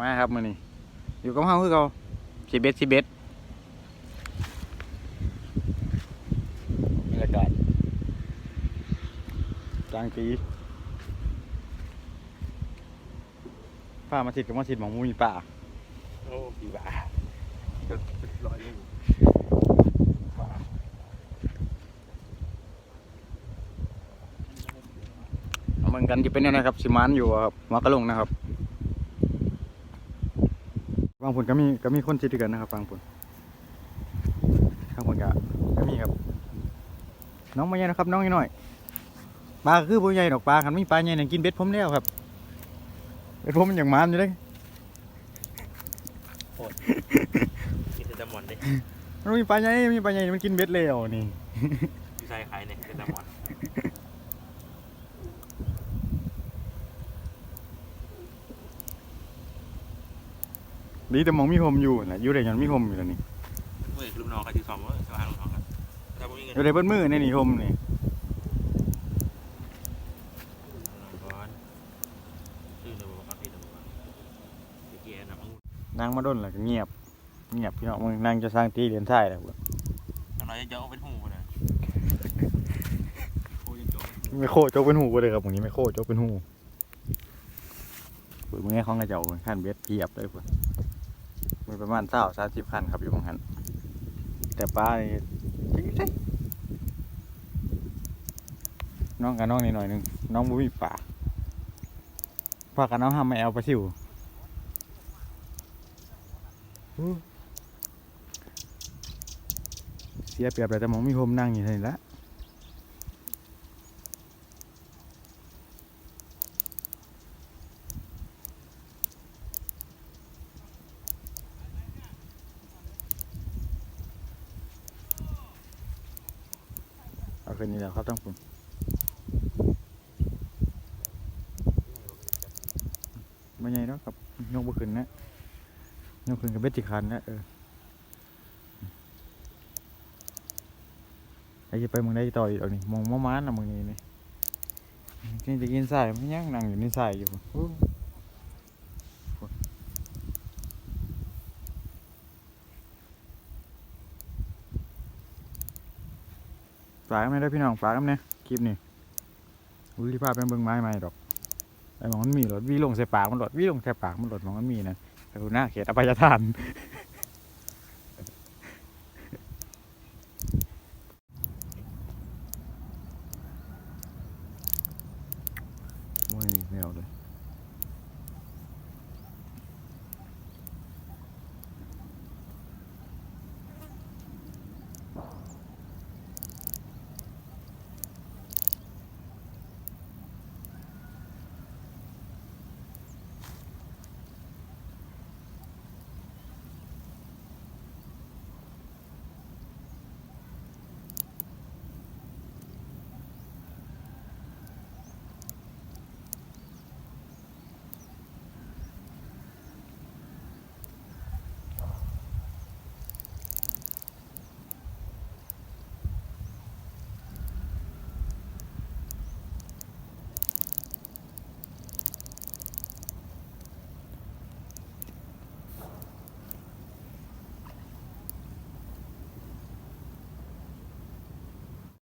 มาครับมื้อนี้อยู่กับเฮาคือเก่าสิเบ็ดสิเบ็ดบรรยากาศกลางปีป้ามาทิดกับมาทิดหมองมูมีป่าโอ้ปีป่าร้อยลูกเอาเหมือนกันจะเป็นยังไงครับสิมานอยู่อะครับมากระลงนะครับ บางผลก็มีก็มีคนชิดด้วยกันนะครับบางผลข้างผลก็ก็มีครับ น้องมาใหญ่นะครับ น้องนิดหน่อยปลาก็คือบ่ใหญ่ดอกปลาคันมีปลาใหญ่เนี่ยกินเบ็ดผมแล้วครับเบ็ดผมมันอย่างมันอยู่เลยมีแต่จะหมอนดิมันมีปลาใหญ่มีปลาใหญ่มันกินเบ็ดแล้วนี่พี่ชายขายเนี่ยเป็นจะหมอน ดีแต่หมองมีโฮมอยู่นะอยู่ได้ยันมีโฮมอยู่แล้วนี่เมื่อลูกน้องเขาที่สองเมื่อสมาลูกน้องกันถ้าไม่มีเงินอยู่ได้เบิดมือในนี่โฮมนี่ก่อนชื่อเดี๋ยวบอกครับพี่เดี๋ยวบอกว่าเกียร์นะมึงนางมาด้นแล้วก็เงียบ เงียบพี่น้องมึงนางจะสร้างตีเหรียญไทยแล้วทำไรจะเอาเป็นหูไปเลยโอ้ยโจ้ไม่โคโจกเป็นหูไปเลยครับตรงนี้ไม่โคโจกเป็นหูปุ๋ยมึงไงของกระเจ้าขั้นเบ็ดเพียบเลยพุ่น มีประมาณเศร้าสามสิบคันครับอยู่บางหันแต่ปลานี่จิ๊กจิ๊กน้องกับน้องนี่หน่อยนึงน้องบุ้มีป่าพากันน้องทำไม่เอาปลาซิวเสียเปรียบเลยแต่มองมีโฮมนั่งอยู่นี่ละ เอาคืนนี้แหล้วครับต้องผมไม่ใหญ่แล้วครับยกบุขึ้นนะยกขึ้นกับเบ็ดจิคันนะเออไอ้จะไปมึงได้ต่ออีกเอานี่มองม้ามันนะมึงนี่นี่นี่จะกินใส่ไม่ยังนั่งอยู่ในใส่อยู่ ฝากไม่ได้พี่น้องฝากน้ำเนี่ยคลิปนี้อุ้ยภาพเป็นเบิ้งไม้ใหม่ดอกไอ้มองมันมีหลดวิ่ลงใส่ปากมันหลดวิ่ลงใส่ปากมันหลดมองมันมีนะแต่ดูหน้าเขตอภัยทานไม่มีแมวเลย